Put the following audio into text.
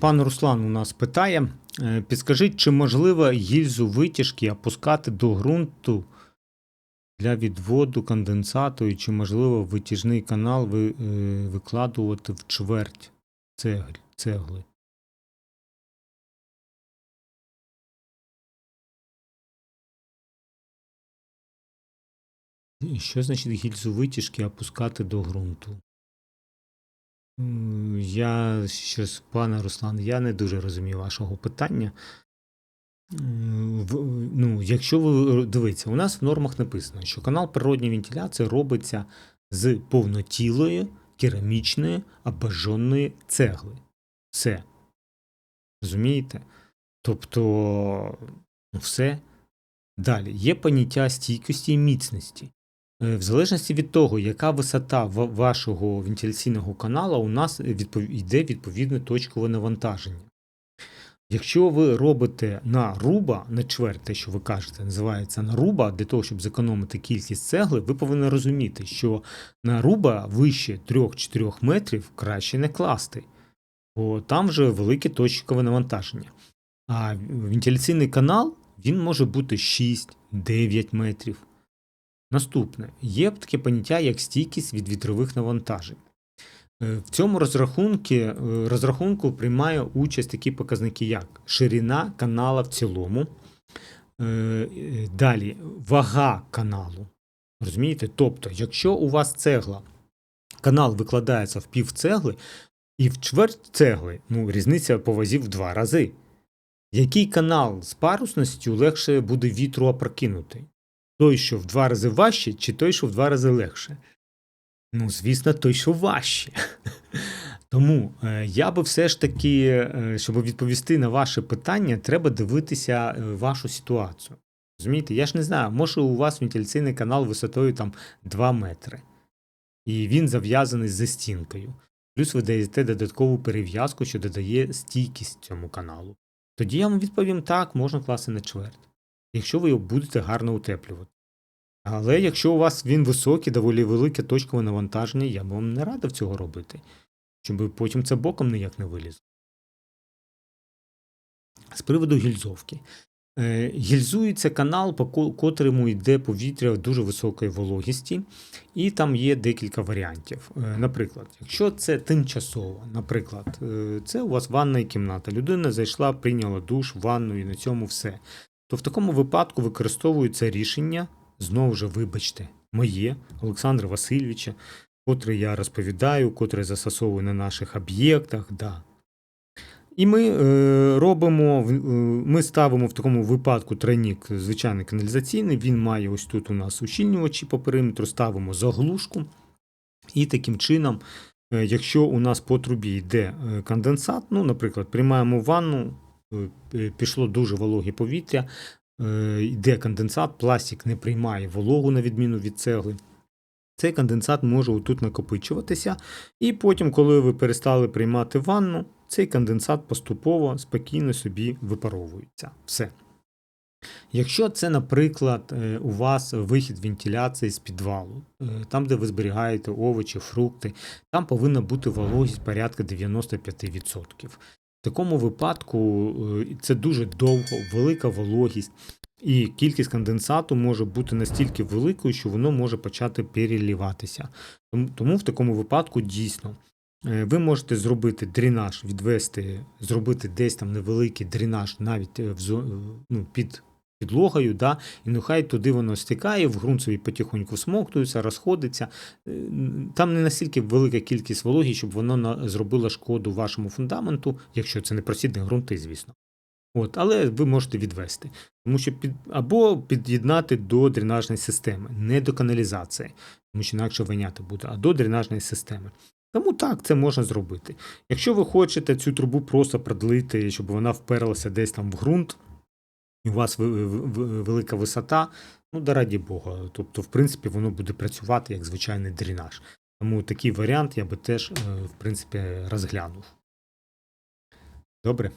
Пан Руслан у нас питає: е, підскажіть, чи можливо гільзу витяжки опускати до ґрунту для відводу конденсату, і чи можливо витяжний канал е, викладувати в чверть цегл- цегли? Що значить гільзу витяжки опускати до ґрунту? Я щось, пане Руслан, я не дуже розумію вашого питання. Ну, якщо ви дивіться, у нас в нормах написано, що канал природньої вентиляції робиться з повнотілої керамічної абажонної цегли. Все. Розумієте? Тобто, ну, все. Далі є поняття стійкості і міцності. Е, В залежності від того, яка висота вашого вентиляційного канала, у нас йде відповідне точкове навантаження. Якщо ви робите на руба, на чверть, те, що ви кажете, називається на руба, для того, щоб зекономити кількість цегли, ви повинні розуміти, що на руба вище 3-4 метрів краще не класти, бо там вже велике точкове навантаження. А вентиляційний канал він може бути 6-9 метрів. Наступне є таке поняття, як стійкість від вітрових навантажень. Е, В цьому розрахунку, розрахунку приймає участь такі показники, як ширина канала в цілому, е, е, далі вага каналу. Розумієте? Тобто, якщо у вас цегла, канал викладається в пів цегли, і в чверть цегли, ну, різниця по вазі в два рази. Який канал з парусністю легше буде вітру опрокинути? Той, що в два рази важче, чи той, що в два рази легше? Ну, звісно, той, що важче. Тому е, я би все ж таки, е, щоб відповісти на ваше питання, треба дивитися е, вашу ситуацію. Розумієте, я ж не знаю, може у вас вентиляційний канал висотою там 2 метри, і він зав'язаний за стінкою. Плюс ви даєте додаткову перев'язку, що додає стійкість цьому каналу. Тоді я вам відповім так, можна класти на чверть, якщо ви його будете гарно утеплювати. Але якщо у вас він високий, доволі велике точкове навантаження, я б вам не радив цього робити, щоб потім це боком ніяк не вилізло. З приводу гільзовки. Е, Гільзується канал, по ко- котрому йде повітря дуже високої вологісті, і там є декілька варіантів. Е, Наприклад, якщо це тимчасово, наприклад, е, це у вас ванна і кімната, людина зайшла, прийняла душ, ванну і на цьому все. То в такому випадку використовується рішення, знову ж, вибачте, моє Олександра Васильовича, котре я розповідаю, котре застосовую на наших об'єктах. Да. І ми е, робимо, е, ми ставимо в такому випадку тройник звичайний каналізаційний. Він має ось тут у нас ущільнювачі по периметру, ставимо заглушку. І таким чином, е, якщо у нас по трубі йде е, конденсат, ну, наприклад, приймаємо ванну, пішло дуже вологе повітря, е, йде конденсат, пластик не приймає вологу на відміну від цегли. Цей конденсат може отут накопичуватися, і потім, коли ви перестали приймати ванну, цей конденсат поступово спокійно собі випаровується. Все. Якщо це, наприклад, е, у вас вихід вентиляції з підвалу, е, там, де ви зберігаєте овочі, фрукти, там повинна бути вологість порядка 95%. В такому випадку е, це дуже довго, велика вологість, і кількість конденсату може бути настільки великою, що воно може почати переліватися. Тому- в такому випадку дійсно е, ви можете зробити дренаж, відвести, зробити десь там невеликий дренаж навіть е, в ну, під підлогою, да, і нехай туди воно стікає, в ґрунт собі потихоньку всмоктується, розходиться. Е, Там не настільки велика кількість вологі, щоб воно зробило шкоду вашому фундаменту, якщо це не просідні ґрунти, звісно. От, але ви можете відвести. Тому що під, або під'єднати до дренажної системи, не до каналізації, тому що інакше виняти буде, а до дренажної системи. Тому так, це можна зробити. Якщо ви хочете цю трубу просто продлити, щоб вона вперлася десь там в ґрунт, і у вас велика висота, ну да раді Бога. Тобто, в принципі, воно буде працювати як звичайний дренаж. Тому такий варіант я би теж, е, в принципі, розглянув. Добре.